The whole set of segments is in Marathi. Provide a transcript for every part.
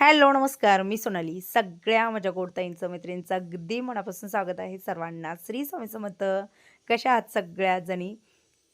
हॅलो नमस्कार. मी सोनाली. सगळ्या माझ्या गोडताईंचं मैत्रिणींचं अगदी मनापासून स्वागत आहे सर्वांना. श्री स्वामी समर्थ. कशा आहात सगळ्या जणी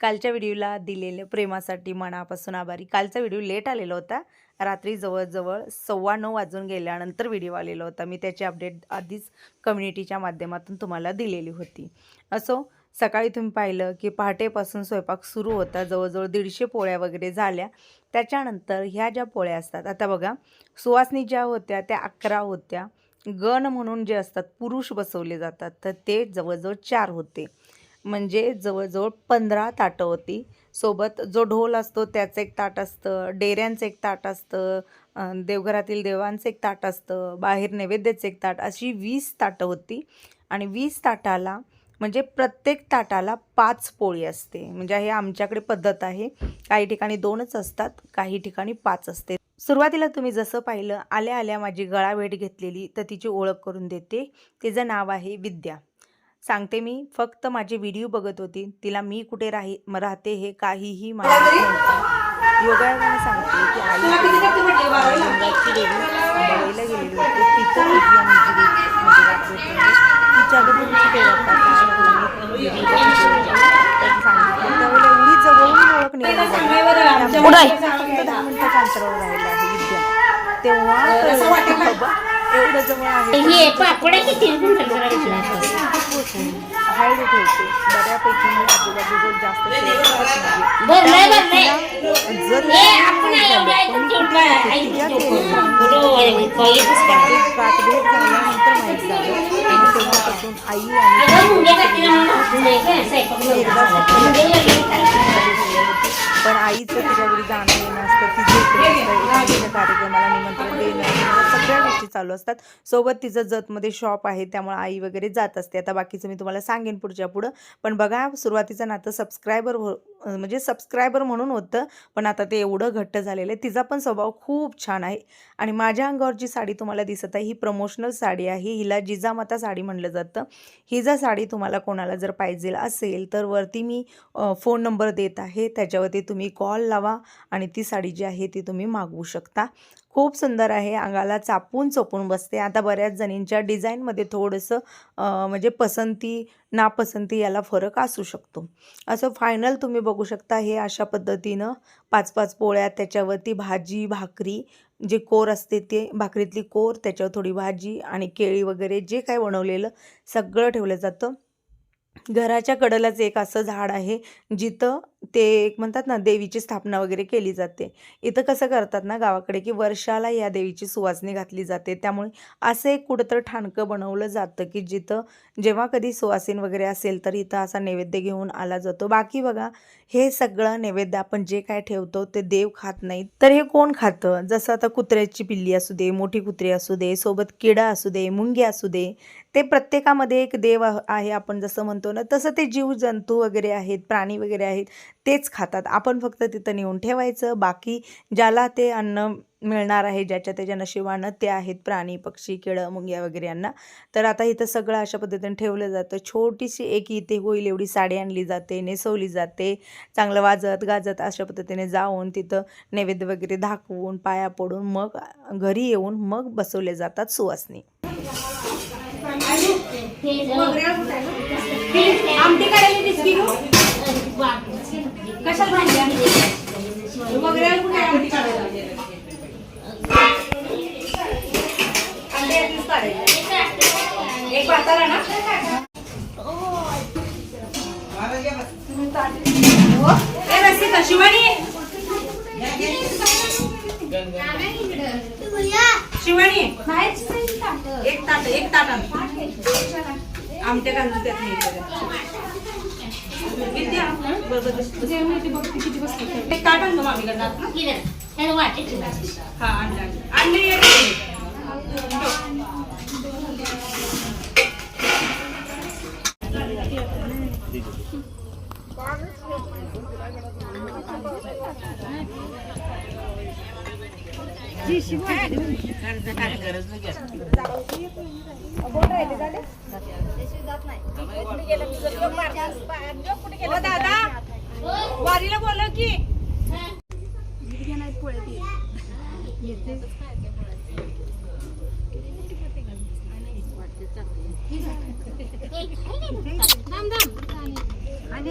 कालच्या व्हिडिओला दिलेल्या प्रेमासाठी मनापासून आभारी. कालचा व्हिडिओ लेट आलेला होता. रात्री जवळजवळ सव्वा नऊ वाजून गेल्यानंतर व्हिडिओ आलेला होता. मी त्याची अपडेट आधीच कम्युनिटीच्या माध्यमातून तुम्हाला दिलेली होती. असो सकाळी तुम्ही पाहिलं की पहाटेपासून स्वयंपाक सुरू होता. जवळजवळ दीडशे पोळ्या वगैरे झाल्या. त्याच्यानंतर ह्या ज्या पोळ्या असतात आता बघा सुवासनी ज्या होत्या त्या अकरा होत्या. गण म्हणून जे असतात पुरुष बसवले जातात. तर ते जवळजवळ चार होते. म्हणजे जवळजवळ पंधरा ताटं होती. सोबत जो ढोल असतो त्याचं एक ताट असतं. डेऱ्यांचं एक ताट असतं. देवघरातील देवांचं एक ताट असतं. बाहेर नैवेद्याचं एक ताट. अशी वीस ताटं होती. आणि वीस ताटाला म्हणजे प्रत्येक ताटाला पाच पोळी असते. म्हणजे हे आमच्याकडे पद्धत आहे. काही ठिकाणी दोनच असतात काही ठिकाणी पाच असते. सुरुवातीला तुम्ही जसं पाहिलं आल्या आल्या माझी गळाभेट घेतलेली तर तिची ओळख करून देते. तिचं नाव आहे विद्या. सांगते मी फक्त माझे व्हिडिओ बघत होती. तिला मी कुठे राही म- राहते हे काहीही माहिती योगायोगाने सांगते की आई गेलेली होती. तिथं सांगितलं त्यावेळेला एवढी जवळून ओळख फक्त दहा मिनिटाच्या अंतरावर राहिलं आहे विद्या तेव्हा कळलं की बाबा एवढं जवळ आहे पापड किती करायची हाईड ठेवते बऱ्यापैकी मी आजूबाजूला जास्त जर झाल्यानंतर माहीत झालं आई पण आईचं तिच्या घरी जाणं येणं असतं तिचे इकडे कार्यक्रमाला निमंत्रण देणं सगळ्या गोष्टी चालू असतात. सोबत तिचं जतमध्ये शॉप आहे त्यामुळे आई वगैरे जात असते. आता बाकीचं मी तुम्हाला सांगेन पुढच्या पुढं. पण बघा सुरुवातीचं नातं सबस्क्रायबर म्हणजे सबस्क्रायबर म्हणून होतं पण आता ते एवढं घट्ट झालेलं आहे. तिचा पण स्वभाव खूप छान आहे. आणि माझ्या अंगावर जी साडी तुम्हाला दिसत आहे ही प्रमोशनल साडी आहे. हिला जिजामाता साडी म्हणलं जातं. ही जर साडी तुम्हाला कोणाला जर पाहिजे असेल तर वरती मी फोन नंबर देत आहे. त्याच्यावरती तुम्ही कॉल लावा आणि ती साडी जी आहे ती तुम्ही मागवू शकता. खूप सुंदर आहे. अंगाला चापून चोपून बसते. आता बऱ्याच जणींच्या डिझाईनमध्ये थोडंसं म्हणजे पसंती नापसंती याला फरक असू शकतो. असं फायनल तुम्ही बघू शकता हे अशा पद्धतीनं पाच पाच पोळ्या त्याच्यावरती भाजी भाकरी जे कोर असते ते भाकरीतली कोर त्याच्यावर थोडी भाजी आणि केळी वगैरे जे काय बनवलेलं सगळं ठेवलं जातं. घराच्या कडेलाच एक असं झाड आहे जिथं ते एक म्हणतात ना देवीची स्थापना वगैरे केली जाते. इथं कसं करतात ना गावाकडे की वर्षाला या देवीची सुवासनी घातली जाते. त्यामुळे असं एक कुठंतर ठाणकं बनवलं जातं की जिथं जेव्हा कधी सुवासीन वगैरे असेल तर इथं असा नैवेद्य घेऊन आला जातो. बाकी बघा हे सगळं नैवेद्य आपण जे काय ठेवतो ते देव खात नाहीत. तर हे कोण खातं? जसं आता कुत्र्याची पिल्ली असू दे मोठी कुत्री असू दे सोबत किडा असू दे मुंगी असू दे ते प्रत्येकामध्ये एक देव आहे आपण जसं म्हणतो ना तसं ते जीव जंतू वगैरे आहेत प्राणी वगैरे आहेत तेच खातात. आपण फक्त तिथं नेऊन ठेवायचं बाकी ज्याला ते अन्न मिळणार आहे ज्याच्या त्याच्या नशिबानं ते आहेत प्राणी पक्षी केळं मुंग्या वगैरे यांना. तर आता इथं सगळं अशा पद्धतीने ठेवलं जातं. छोटीशी एक इथे होईल एवढी साडी आणली जाते नेसवली जाते चांगलं वाजत गाजत अशा पद्धतीने जाऊन तिथं नैवेद्य वगैरे दाखवून पाया पडून मग घरी येऊन मग बसवले जातात सुवासनी. आमटी बिस्किट हो? कशाला भांडी वगैरे कुठे आमटी. एक पाताला ना हो? शिवानी शिवानी एक ताट एक ताट. आमटे घालून त्यात नाही. एक ताट आणतो. किती? हे. हा आणलं आणलं. दादा वारीला बोल की. आणि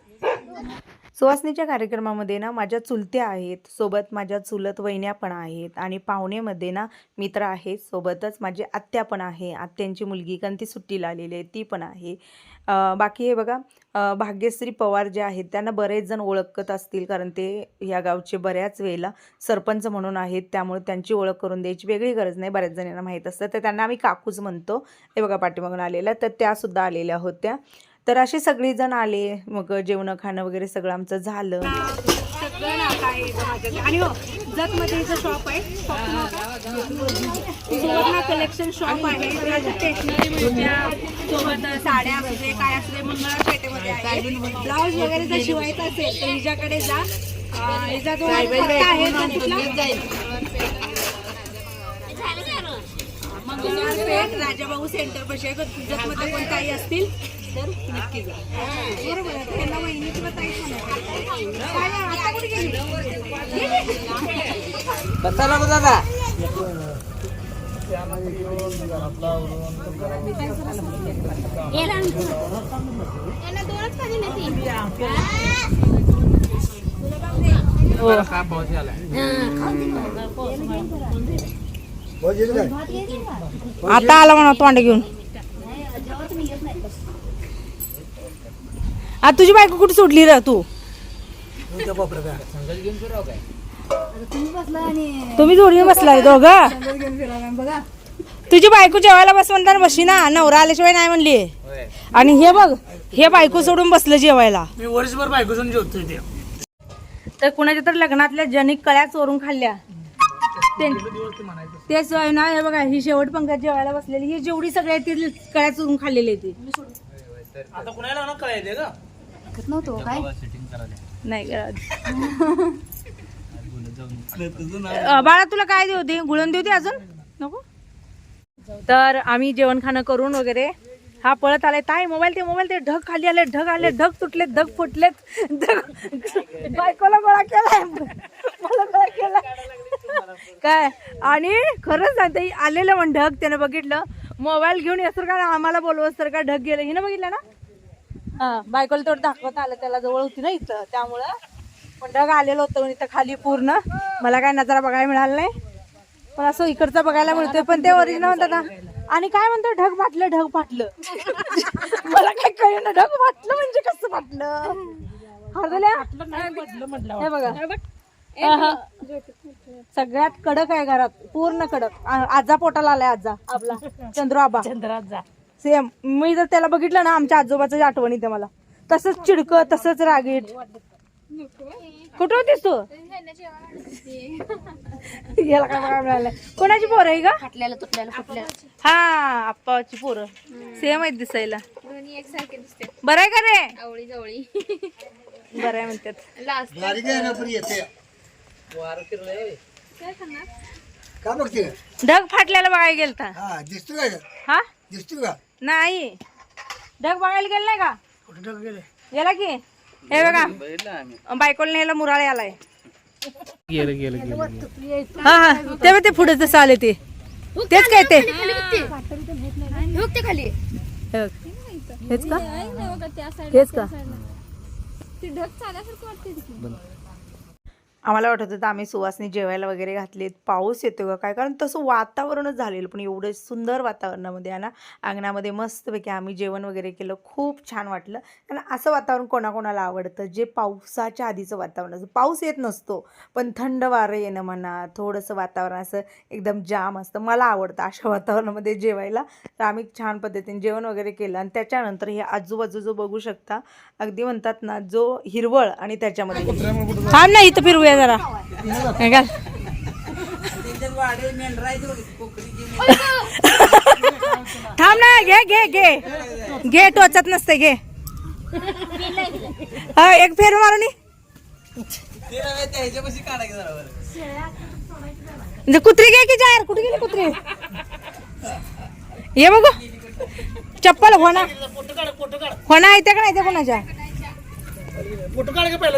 सुवासनीच्या कार्यक्रमामध्ये ना माझ्या चुलत्या आहेत सोबत माझ्या चुलत वहिन्या पण आहेत आणि पाहुणेमध्ये ना मित्र आहेत सोबतच माझी आत्या पण आहे आत्यांची मुलगी कारण ती सुट्टीला आलेली आहे ती पण आहे. बाकी हे बघा भाग्यश्री पवार जे आहेत त्यांना बरेच जण ओळखत असतील कारण ते या गावचे बऱ्याच वेळेला सरपंच म्हणून आहेत त्यामुळे त्यांची ओळख करून द्यायची वेगळी गरज नाही बऱ्याच जणांना माहीत असतं. तर त्यांना आम्ही काकूच म्हणतो. हे बघा पाठीमागून आलेल्या तर त्यासुद्धा आलेल्या होत्या. तर असे सगळेजण आले मग जेवणं खाणं वगैरे सगळं आमचं झालं. आणि हो जतमध्ये इथं शॉप आहे सुवर्णा कलेक्शन शॉप आहे. सोबत साड्या दे काय असू दे मंगळवार पेठेमध्ये आहे. ब्लाऊज वगैरे जर शिवायचा असेल तर हिच्याकडे जा. हिचा जो आहे? मंगळवार पेठ राजाभाऊ सेंटर पाशी जतमध्ये पण काही असतील तर नक्की जा. बरोबर आहे. ताई गेली? आता आला म्हणा तोंड घेऊन. आता तुझी बायको कुठे सुटली र तू? तुम्ही जोडीने बसला दोघ? तुझी बायको जेवायला बस म्हणताना बशी ना नवरा आल्याशिवाय नाही म्हणली. आणि हे बघ हे बायको सोडून बसलं जेवायला. मी वर्षभर जेवतोय ते तर कुणाच्या तर लग्नातल्या जनिक कळ्या चोरून खाल्ल्या तेच ना हे बघा ही शेवट पंखात जेवायला बसलेली ही जेवढी सगळ्या ती कळ्या चोरून खाल्लेली आहे ती. आता कुणाला ना कळायचे का नाही करत. अ, बाळा तुला काय देऊ दे? गुळण देऊ दे अजून? नको? तर आम्ही जेवण खाणं करून वगैरे हा पळत आलाय. ताई मोबाईल ते मोबाईल ते ढग खाली आले ढग आले ढग तुटले ढग फुटलेत. ढग बायकोला गोळा केलाय. मला गोळा केलाय. काय? आणि खरंच सांगते आलेलं म्हण ढग त्यानं बघितलं. मोबाईल घेऊन येसर का आम्हाला बोलवस तर का ढग गेलं? हिनं बघितलं ना? हा बायकोला तेवढं दाखवत आलं त्याला जवळ होती ना इथं त्यामुळं पण ढग आलेलं होतं इथं खाली पूर्ण. मला काय नजारा बघायला मिळाला नाही. पण असं इकडचं बघायला मिळतोय पण ते ओरिजिनल म्हणतात ना आणि काय म्हणतो ढग फाटलं ढग फाटलं. मला काय कळलं ढग फाटलं म्हणजे कसं फाटलं? हे बघा. सगळ्यात कडक आहे घरात पूर्ण कडक. आजा पोटाला आलाय आजा आपला. चंद्र आबा. सेम मी जर त्याला बघितलं ना आमच्या आजोबाचं आठवण येते मला. तसंच चिडक तसंच रागीट. कुठं होतीस तू? याला काय बघायला मिळालं कोणाची पोर आहे का फाटल्याला तुटल्याला फुटल्याला. हा आप्पाची पोरं. सेम आहेत दिसायला. बरं आहे का रे? आवळी जवळी बरं आहे म्हणतात. का बघते? ढग फाटल्याला बघायला गेलता. हा दिसतो का? हा? दिसतो का? नाही. ढग बघायला गेलं नाही का? ढग गेले? गेला की? हे बघा. बायकोला न्यायला मुराळे आलाय. गेलं गेलं गेलं हा हा. तेव्हा ते पुढे जसं आले ते. तेच काय ते? खाली हे बघ. हेच का? हेच का? आम्हाला वाटत होतं आम्ही सुवासनी जेवायला वगैरे घातलेत. पाऊस येतो का काय? कारण तसं वातावरणच झालेलं पण एवढं सुंदर वातावरणामध्ये आहे ना? अंगणामध्ये मस्तपैकी आम्ही जेवण वगैरे केलं. खूप छान वाटलं. आणि असं वातावरण कोणाकोणाला आवडतं? जे पावसाच्या आधीचं वातावरण असतं. पाऊस येत नसतो पण थंड वारं येणं म्हणा थोडंसं वातावरण असं एकदम जाम असतं. मला आवडतं अशा वातावरणामध्ये जेवायला. तर आम्ही छान पद्धतीने जेवण वगैरे केलं. आणि त्याच्यानंतर हे आजूबाजू जो बघू शकता अगदी म्हणतात ना जो हिरवळ आणि त्याच्यामध्ये. थांब ना इथं फिरूया जरा. काय का थांब ना घे घे घे. घे टोचत नसते घे. एक फेर मारून म्हणजे कुत्री घे की जार कुठे गेली कुत्री? ये बघू. चप्पल होणार होणार येते का नाही ते कोणाच्या? फोटो काढ का पहिला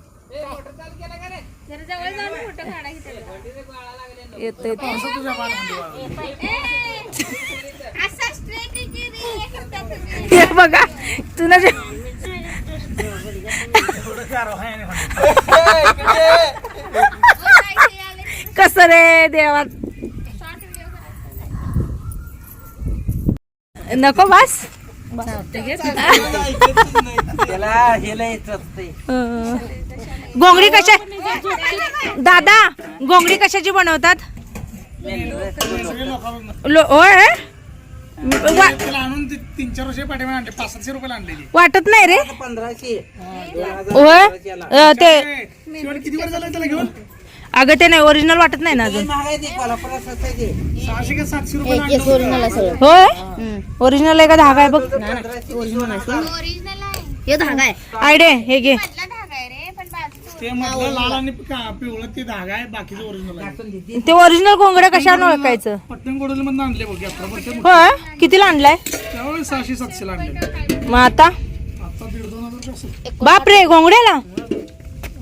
येते. हे बघा तुला. कस रे देवा? Short video करायचा. नको बस गोंगडी कशा दादा गोंगडी कशाची बनवतात? होय वाटत नाही रे. होय. ते अगं ते नाही ओरिजिनल वाटत नाही ना अजून. होय. ओरिजिनल आहे का धागा आहे बघ. ओरिजिनल हे आहे. आयडे हे घे मधला धागा आहे रे पण बाजूचं ते मधलं लाल आणि पिवळं ते धागा आहे बाकीचं ओरिजिनल आहे. ते ओरिजिनल घोंगड्या कशावर ओळखायचं? पट्टण गोडल मधून आणले बघ यात्रा होय? कितीला आणलाय? त्यावेळेस सहाशे सातशेला आणले मग आता? आता दीड दोन हजार बापरे घोंगड्याला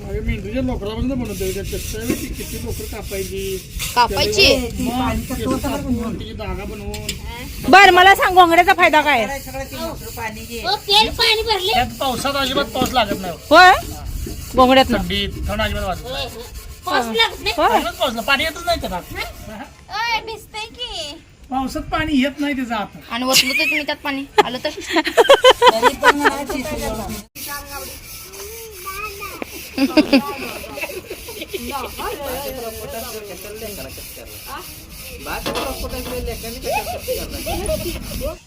अरे मेंढीच्या लोकरापर्यंत बनवते त्याच्या किती लोकर कापायची? कापायची. मग त्याचं कापून त्याची धागा बनवून. बर मला सांग घोंगड्याचा फायदा काय आहे? तेल पाणी भरले. त्यात पावसात अजिबात पाऊस लागत नाही. होय? थंड अजिबात वाजत. पाणी येतच नाही भिजतंय की. पावसात पाणी येत नाही त्याचं आता. आणि वतलं तर तुम्ही त्यात पाणी. आलं तर?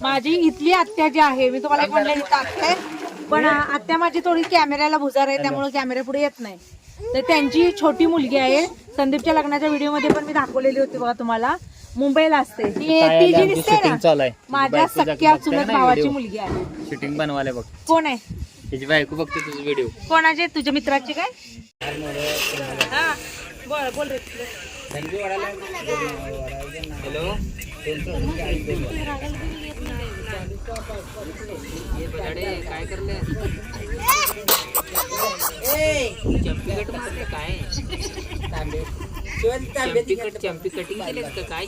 माझी इथली आत्या जी आहे मी तुम्हाला एक म्हणलं इथं आत्या आहे. पण आत्या माझी थोडी कॅमेऱ्याला भुजार आहे त्यामुळे कॅमेरा पुढे येत नाही. तर त्यांची छोटी मुलगी आहे. संदीपच्या लग्नाच्या व्हिडिओमध्ये पण मी दाखवलेली होती बघा तुम्हाला. मुंबईला असते. ती ती जी दिसते ना? माझ्या सख्या चुलत भावाची मुलगी आहे. शूटिंग बनवायला बघ. कोण आहे? त्याची बायको बघते तुझं व्हिडिओ कोणाचे? तुझ्या मित्राची काय? हा, बोल बोल रे. हॅलो काय करले काय चंपीकट चंपी कटिंग केलेस का काय.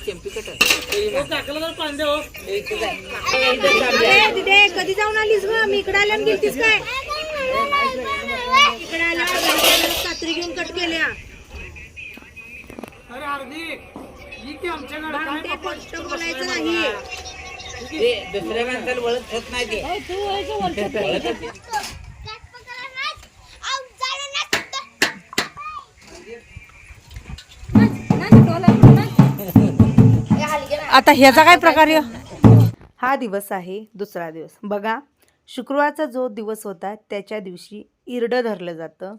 अरे तिथे कधी जाऊन आलीस ग मी इकडे आल्यानं गेलतीस काय इकडे आल्या कात्री घेऊन कट केल्या अरे अर्धी ही की आमच्याकडे बोलायचं नाही दुसऱ्या माणसाला वळत होत नाही ते. आता ह्याचा काय प्रकार? हा दिवस आहे दुसरा दिवस. बघा शुक्रवारचा जो दिवस होता त्याच्या दिवशी इरडं धरलं जातं.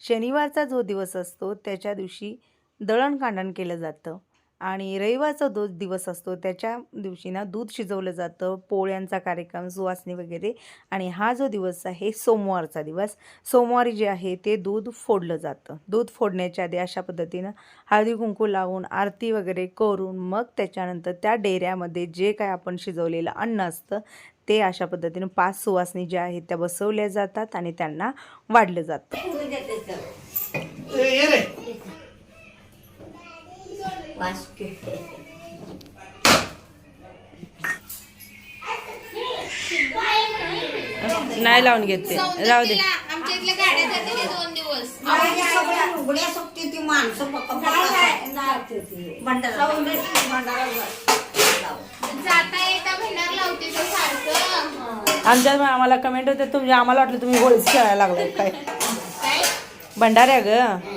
शनिवारचा जो दिवस असतो त्याच्या दिवशी दळणकांडण केलं जातं. आणि रविवारचा जो दिवस असतो त्याच्या दिवशी ना दूध शिजवलं जातं पोळ्यांचा कार्यक्रम सुवासनी वगैरे. आणि हा जो दिवस आहे सोमवारचा दिवस. सोमवारी जे आहे ते दूध फोडलं जातं. दूध फोडण्याच्या आधी अशा पद्धतीनं हळदी कुंकू लावून आरती वगैरे करून मग त्याच्यानंतर त्या डेऱ्यामध्ये जे काय आपण शिजवलेलं अन्न असतं ते अशा पद्धतीनं पाच सुवासनी ज्या आहेत त्या बसवल्या जातात आणि त्यांना वाढलं जातं. नाही लावून घेते राहू दे. आमच्या इथल्या गाड्या जाते ते दोन दिवस. जाता येता भंडार लावते तो सारखं. आमच्या आम्हाला कमेंट होते तुम्ही आम्हाला वाटलं तुम्ही होळीच खेळायला लागलाय काय? भंडाऱ्या ग.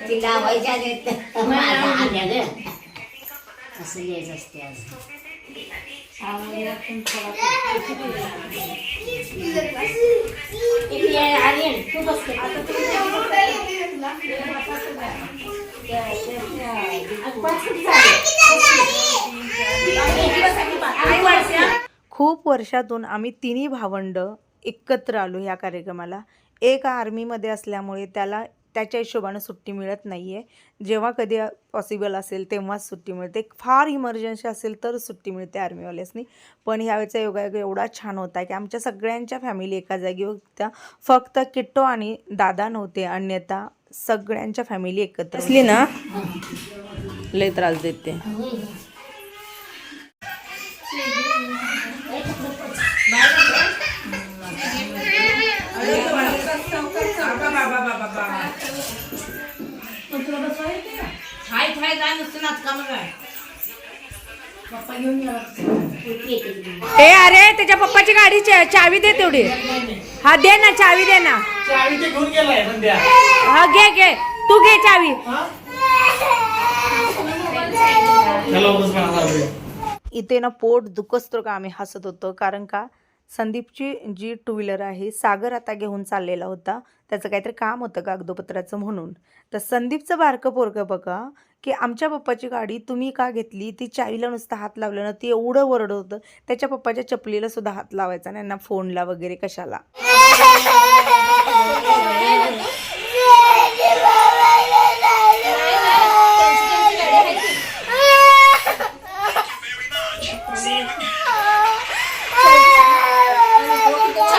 तिला लावायच्या आल्या ग असं लिहायचं असते आज. तू बस खूप वर्षातून आम्ही तिन्ही भावंड एकत्र आलो ह्या कार्यक्रमाला. एक आर्मीमध्ये असल्यामुळे त्याला त्याच्या हिशोबानं सुट्टी मिळत नाही आहे जेव्हा कधी पॉसिबल असेल तेव्हाच सुट्टी मिळते. फार इमर्जन्सी असेल तर सुट्टी मिळते आर्मीवाल्यासनी. पण ह्यावेळेचा योगायोग एवढा छान होता की आमच्या सगळ्यांच्या फॅमिली एका जागी होत्या. फक्त किट्टो आणि दादा नव्हते अन्यथा सगळ्यांच्या फॅमिली एकत्र असली ना? लय त्रास देते. ए अरे त्याच्या पप्पाची गाडी चा- चावी दे तेवढी. हा दे ना चावी दे ना. घेऊन गेलाय सध्या. हा घे घे. तू घे चावी. चला बस मला इथे ना पोट दुखस्तरो का आम्ही हसत होतो कारण का संदीपची जी टू व्हीलर आहे सागर आता घेऊन चाललेला होता. त्याचं काहीतरी काम होतं कागदोपत्राचं म्हणून. तर संदीपचं बारकं पोरगं बघा की आमच्या पप्पाची गाडी तुम्ही का घेतली? ती चावीला नुसता हात लावलं ना ती एवढं वरड होतं. त्याच्या पप्पाच्या चपलीला सुद्धा हात लावायचा नाही ना फोनला वगैरे कशाला?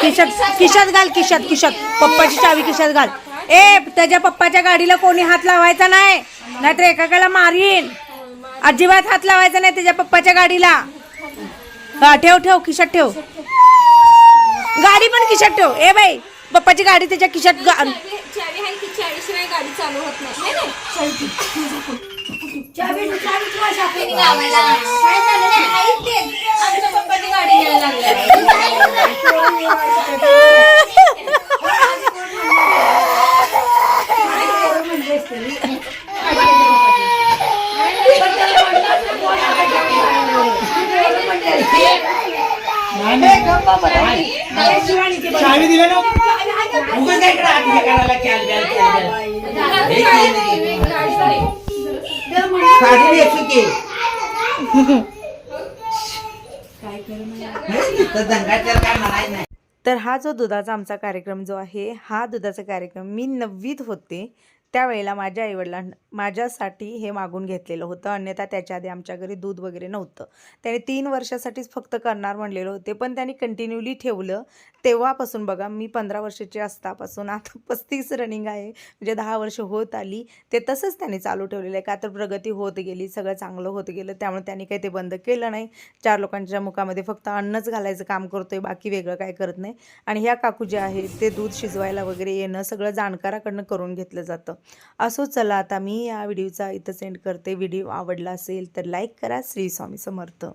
खिशात खिशात घाल किशत किशत पप्पाची चावी खिशात घाल. ए त्याच्या पप्पाच्या गाडीला कोणी हात लावायचा नाही. नाहीतर एकाकडे मारीन. अजिबात हात लावायचा नाही त्याच्या पप्पाच्या गाडीला. हा ठेव ठेव खिशात ठेव. गाडी पण खिशात ठेव. ए बाई पप्पाची गाडी त्याच्या खिशात गा- चावी चावी आहे की चावीशिवाय गाडी चालू होत नाही है ना? आमच्या पप्पाची गाडी न्यायला लागल्या चावी ना? उगाच करायला केलं. साडी की. काय म्हणायचं नाही. तर हा जो दुधाचा आमचा कार्यक्रम जो आहे हा दुधाचा कार्यक्रम मी नववीत होते. त्यावेळेला माझ्या आईवडिलां माझ्यासाठी हे मागून घेतलेलं होतं. अन्यथा त्याच्या आधी आमच्या घरी दूध वगैरे नव्हतं. त्याने तीन वर्षासाठीच फक्त करणार म्हणलेलं होते. पण त्यांनी कंटिन्यूली ठेवलं. तेव्हापासून बघा मी पंधरा वर्षाची असतापासून आता पस्तीस रनिंग आहे. म्हणजे दहा वर्ष होत आली. ते तसंच त्यांनी चालू ठेवलेलं आहे. का तर प्रगती होत गेली सगळं चांगलं होत गेलं. त्यामुळे त्यांनी काही ते बंद केलं नाही. चार लोकांच्या मुखामध्ये फक्त अन्नच घालायचं काम करतोय. बाकी वेगळं काय करत नाही. आणि ह्या काकू जे आहेत ते दूध शिजवायला वगैरे येणं सगळं जाणकाराकडनं करून घेतलं जातं. असो चला आता मी या व्हिडिओचा इथं सेंड करते. व्हिडिओ आवडला असेल तर लाईक करा. श्री स्वामी समर्थ.